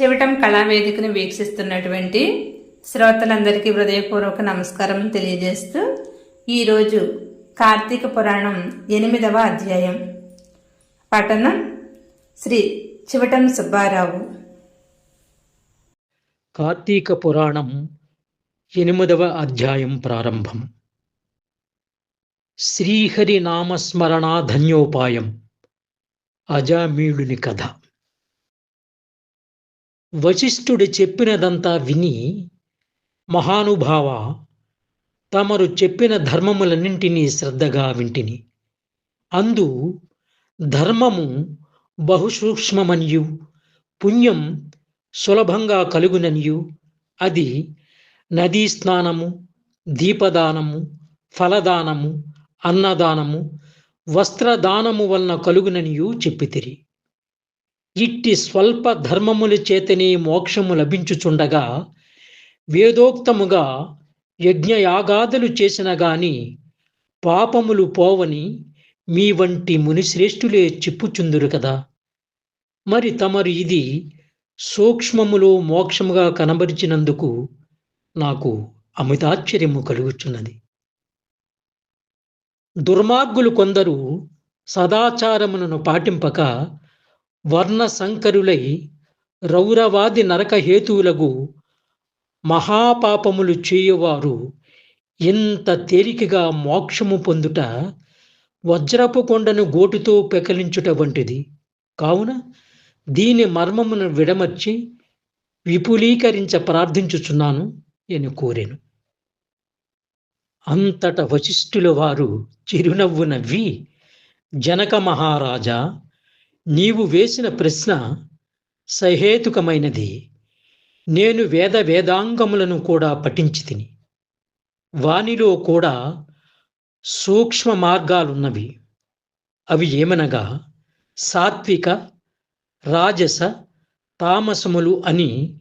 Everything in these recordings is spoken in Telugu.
చెవిటం కళావేదికను వీక్షిస్తున్నటువంటి శ్రోతలందరికీ హృదయపూర్వక నమస్కారం తెలియజేస్తూ ఈరోజు కార్తీక పురాణం ఎనిమిదవ అధ్యాయం. పఠనం శ్రీ చివటం సుబ్బారావు. కార్తీక పురాణం ఎనిమిదవ అధ్యాయం ప్రారంభం. శ్రీహరి నామస్మరణాధన్యోపాయం అజామీళుని కథ. వశిష్ఠుడు చెప్పినదంతా విని మహానుభావ తమరు చెప్పిన ధర్మములన్నింటినీ శ్రద్ధగా వింటిని. అందు ధర్మము బహుసూక్ష్మమనియు పుణ్యం సులభంగా కలుగుననియు. అది నదీ స్నానము దీపదానము ఫలదానము అన్నదానము వస్త్రదానము వలన కలుగుననియు చెప్పితిరి. ఇట్టి స్వల్ప ధర్మముల చేతనే మోక్షము లభించుచుండగా వేదోక్తముగా యజ్ఞయాగాదులు చేసిన గాని పాపములు పోవని మీ వంటి మునిశ్రేష్ఠులే చెప్పుచుందురు కదా. మరి తమరు ఇది సూక్ష్మములో మోక్షముగా కనబరిచినందుకు నాకు అమితాశ్చర్యము కలుగుచున్నది. దుర్మార్గులు కొందరు సదాచారములను పాటింపక వర్ణ సంకరులై రౌరవాది నరక హేతువులకు మహాపాపములు చేయువారు ఇంత తేలికగా మోక్షము పొందుట వజ్రపు కొండను గోటుతో పెకలించుట వంటిది. కావున దీని మర్మమును విడమర్చి విపులీకరించ ప్రార్థించుచున్నాను అని కోరాను. అంతట వశిష్ఠుల వారు చిరునవ్వు నవ్వి జనక మహారాజా నీవు వేసిన ప్రశ్న సహేతుకమైనది. నేను వేద వేదాంగములను కూడా పఠించి తిని వానిలో కూడా సూక్ష్మ మార్గాలున్నవి. అవి ఏమనగా సాత్విక రాజస తామసములు అని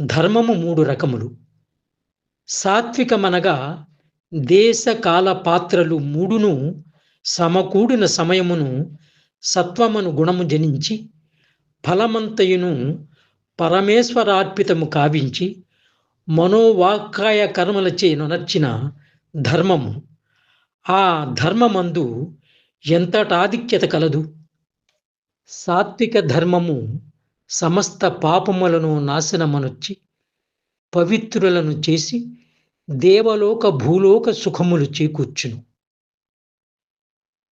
ధర్మము మూడు రకములు. సాత్వికమనగా దేశ కాల పాత్రలు మూడును సమకూడిన సమయమును సత్వమును గుణము జనించి ఫలమంతయును పరమేశ్వరార్పితము కావించి మనోవాక్కాయ కర్మలచే నొనర్చిన ధర్మము. ఆ ధర్మమందు ఎంతటాధిక్యత కలదు? సాత్విక ధర్మము సమస్త పాపములను నాశనమనొచ్చి పవిత్రులను చేసి దేవలోక భూలోక సుఖములు చేకూర్చును.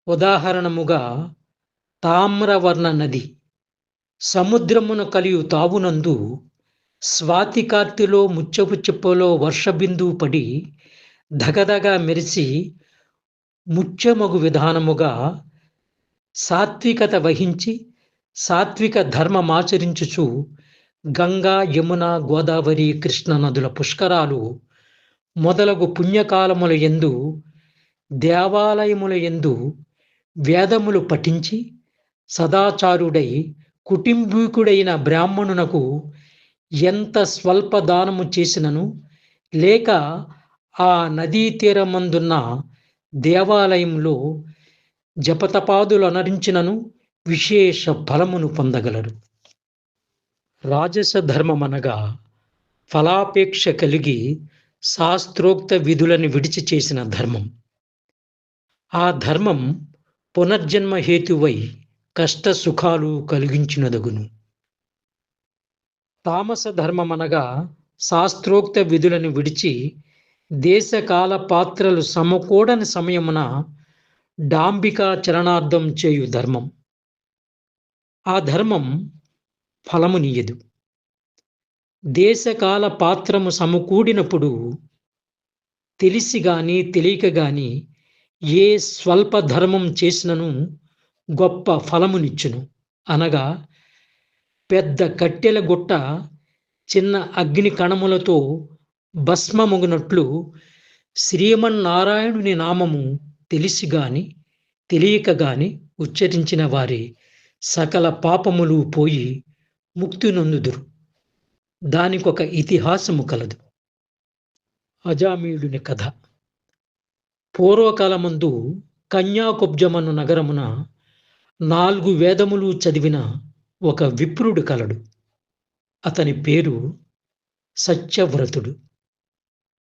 ఉదాహరణముగా తామ్రవర్ణ నది. సముద్రమును కలియు తావునందు స్వాతికార్తిలో ముచ్చపు చిప్పలో వర్షబిందువు పడి ధగధగా మెరిసి ముచ్చమగు విధానముగా సాత్వికత వహించి సాత్విక ధర్మమాచరించుచు గంగా యమున గోదావరి కృష్ణ నదుల పుష్కరాలు మొదలగు పుణ్యకాలముల ఎందు దేవాలయముల ఎందు వేదములు పఠించి సదాచారుడై కుటుంబీకుడైన బ్రాహ్మణునకు ఎంత స్వల్ప దానము చేసినను లేక ఆ నదీ తీరమందున్న దేవాలయంలో జపతపాదులు అనరించినను విశేష ఫలమును పొందగలరు. రాజస ధర్మమనగా ఫలాపేక్ష కలిగి శాస్త్రోక్త విధులను విడిచి చేసిన ధర్మం. ఆ ధర్మం పునర్జన్మ హేతువై కష్ట సుఖాలు కలిగించినదగును. తామస ధర్మమనగా శాస్త్రోక్త విధులను విడిచి దేశకాల పాత్రలు సమకూడని సమయమున డాంబికా చరణార్థం చేయు ధర్మం. ఆ ధర్మం ఫలమునియదు. దేశకాల పాత్రము సమకూడినప్పుడు తెలిసి గాని తెలియక గాని ఏ స్వల్ప ధర్మం చేసినను గొప్ప ఫలమునిచ్చును. అనగా పెద్ద కట్టెల గుట్ట చిన్న అగ్ని కణములతో భస్మముగునట్లు శ్రీమన్నారాయణుని నామము తెలిసి గాని తెలియక గాని ఉచ్చరించిన వారి సకల పాపములు పోయి ముక్తి నొందుదురు. దానికొక ఇతిహాసము కలదు. అజామీయుడిని కథ. పూర్వకాలమందు కన్యాకుబ్జమను నగరమున నాలుగు వేదములు చదివిన ఒక విప్రుడు కలడు. అతని పేరు సత్యవ్రతుడు.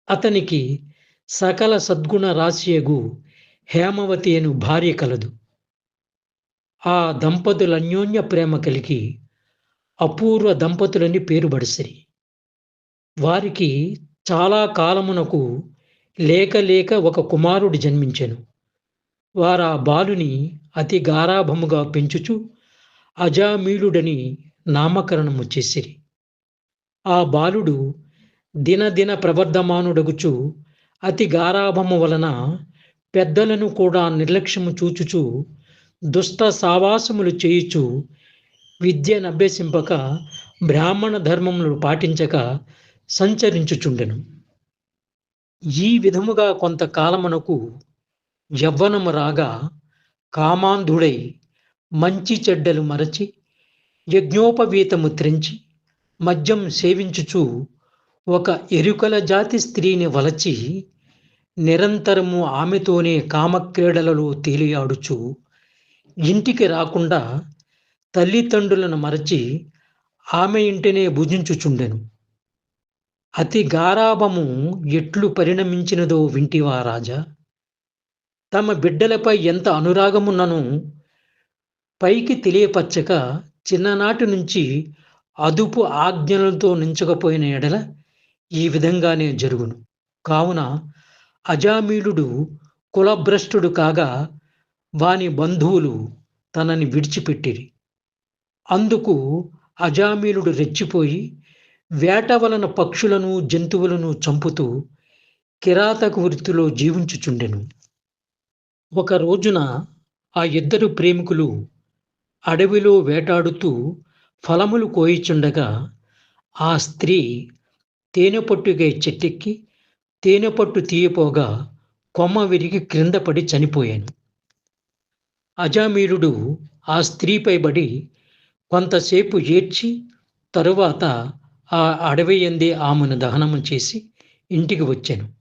అతనికి సకల సద్గుణ రాశియగు హేమవతి అను భార్య కలదు. ఆ దంపతుల అన్యోన్య ప్రేమ కలిగి అపూర్వ దంపతులని పేరు బడిసిరి. వారికి చాలా కాలమునకు లేక లేక ఒక కుమారుడు జన్మించెను. వారా బాలుని అతి గారాభముగా పెంచుచు అజామీలుడని నామకరణము చేసిరి. ఆ బాలుడు దినదిన ప్రవర్ధమానుడగుచు అతి గారాభము వలన పెద్దలను కూడా నిర్లక్ష్యము చూచుచు దుష్ట సావాసములు చేయుచు విద్యను అభ్యసింపక బ్రాహ్మణ ధర్మములు పాటించక సంచరించుచుండెను. ఈ విధముగా కొంతకాలమునకు యవ్వనము రాగా కామాంధుడై మంచి చెడ్డలు మరచి యజ్ఞోపవీతము త్రెంచి మద్యం సేవించుచు ఒక ఎరుకల జాతి స్త్రీని వలచి నిరంతరము ఆమెతోనే కామక్రీడలలో తేలియాడుచు ఇంటికి రాకుండా తల్లిదండ్రులను మరచి ఆమె ఇంటినే భుజించుచుండెను. అతి గారాభము ఎట్లు పరిణమించినదో వింటివా రాజా! తమ బిడ్డలపై ఎంత అనురాగమున్నను పైకి తెలియపచ్చక చిన్ననాటి నుంచి అదుపు ఆజ్ఞలతో నించకపోయిన ఎడల ఈ విధంగానే జరుగును. కావున అజామీలుడు కులభ్రష్టుడు కాగా వాని బంధువులు తనని విడిచిపెట్టిరి. అందుకు అజామీలుడు రెచ్చిపోయి వేట వలన పక్షులను జంతువులను చంపుతూ కిరాతక వృత్తిలో జీవించుచుండెను. ఒక రోజున ఆ ఇద్దరు ప్రేమికులు అడవిలో వేటాడుతూ ఫలములు కోయిచుండగా ఆ స్త్రీ తేనెపట్టుగా చెట్టెక్కి తేనెపట్టు తీయపోగా కొమ్మ విరిగి క్రింద పడి చనిపోయాను. అజామీరుడు ఆ స్త్రీపై బడి కొంతసేపు ఏడ్చి తరువాత ఆ అడవి ఎందే ఆమెను దహనము చేసి ఇంటికి వచ్చాను.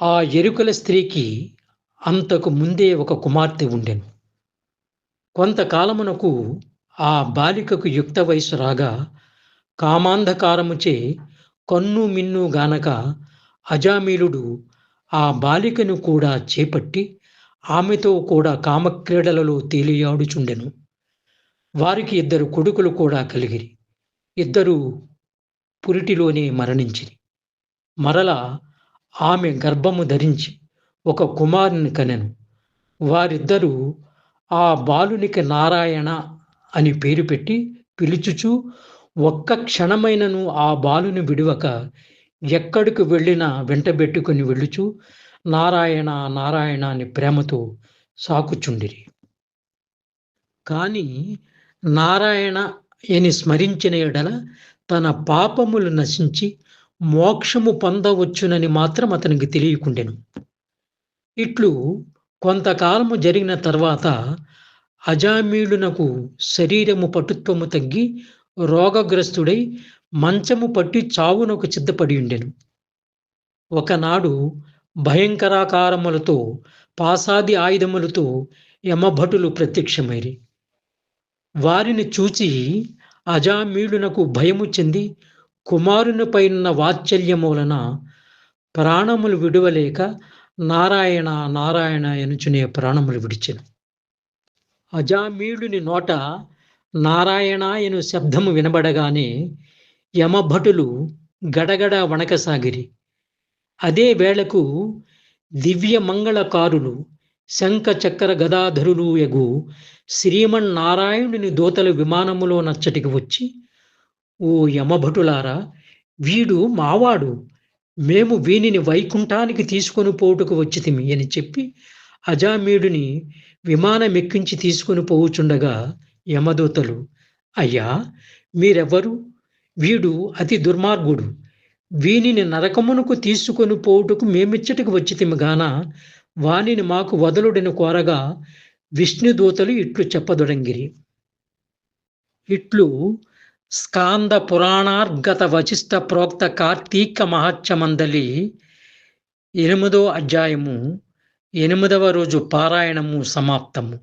ఆ ఎరుకల స్త్రీకి అంతకు ముందే ఒక కుమార్తె ఉండెను. కొంతకాలమునకు ఆ బాలికకు యుక్త వయసు రాగా కామాంధకారముచే కన్ను మిన్ను గానక అజామీలుడు ఆ బాలికను కూడా చేపట్టి ఆమెతో కూడా కామక్రీడలలో తేలియాడుచుండెను. వారికి ఇద్దరు కొడుకులు కూడా కలిగిరి. ఇద్దరు పురిటిలోనే మరణించిరి. మరల ఆమె గర్భము ధరించి ఒక కుమారుని కనెను. వారిద్దరూ ఆ బాలునికి నారాయణ అని పేరు పెట్టి పిలుచుచు ఒక్క క్షణమైనను ఆ బాలుని విడివక ఎక్కడికి వెళ్ళినా వెంటబెట్టుకుని వెళ్ళుచు నారాయణ నారాయణ అని ప్రేమతో సాకుచుండిరి. కానీ నారాయణ అని స్మరించిన ఎడల తన పాపములు నశించి మోక్షము పొందవచ్చునని మాత్రం అతనికి తెలియకుండెను. ఇట్లు కొంతకాలము జరిగిన తర్వాత అజామీలునకు శరీరము పటుత్వము తగ్గి రోగగ్రస్తుడై మంచము పట్టి చావునకు సిద్ధపడి ఉండెను ఒకనాడు భయంకరాకారములతో పాసాది ఆయుధములతో యమభటులు ప్రత్యక్షమైరి. వారిని చూచి అజామీలునకు భయము చెంది కుమారునిపైనున్న ఉన్న వలన ప్రాణములు విడువలేక నారాయణ నారాయణ ఎనుచునే ప్రాణములు విడిచెను. అజామీలుని నోట నారాయణ ఎను శబ్దము వినబడగానే యమభటులు గడగడ వణకసాగిరి. అదే వేళకు దివ్య మంగళకారులు శంఖ చక్ర గదాధరులు ఎగు శ్రీమన్నారాయణుని దోతల విమానములో నచ్చటికి వచ్చి ఓ యమభటులారా వీడు మావాడు. మేము వీనిని వైకుంఠానికి తీసుకొని పోవుటకు వచ్చితిమి అని చెప్పి అజామీయుడిని విమానం ఎక్కించి తీసుకొని పోవుచుండగా యమదూతలు అయ్యా మీరెవ్వరు? వీడు అతి దుర్మార్గుడు. వీనిని నరకమునకు తీసుకొని పోవుటకు మేమిచ్చటికి వచ్చితిమి గాన? వానిని మాకు వదలుడని కోరగా విష్ణుదూతలు ఇట్లు చెప్పదొడంగిరి. ఇట్లు స్కాంద పురాణార్గత వశిష్ట ప్రోక్త కార్తీక మహత్యమందలి ఎనిమిదో అధ్యాయము ఎనిమిదవ రోజు పారాయణము సమాప్తము.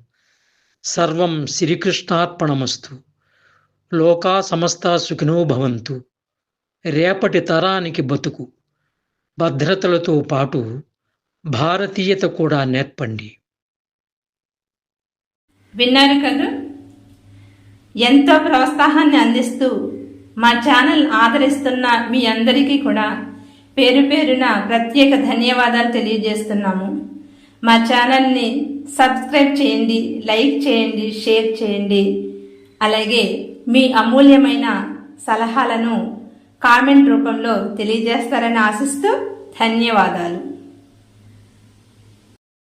సర్వం శ్రీకృష్ణార్పణమస్తు. లోకా సమస్త సుఖినో భవంతు. రేపటి తరానికి బతుకు. భద్రతలతో పాటు భారతీయత కూడా నేర్పండి. విన్నారు కదా? ఎంతో ప్రోత్సాహాన్ని అందిస్తూ మా ఛానల్ ఆదరిస్తున్న మీ అందరికీ కూడా పేరు పేరున ప్రత్యేక ధన్యవాదాలు తెలియజేస్తున్నాము. మా ఛానల్ని సబ్స్క్రైబ్ చేయండి లైక్ చేయండి షేర్ చేయండి. అలాగే మీ అమూల్యమైన సలహాలను కామెంట్ రూపంలో తెలియజేస్తారని ఆశిస్తూ ధన్యవాదాలు.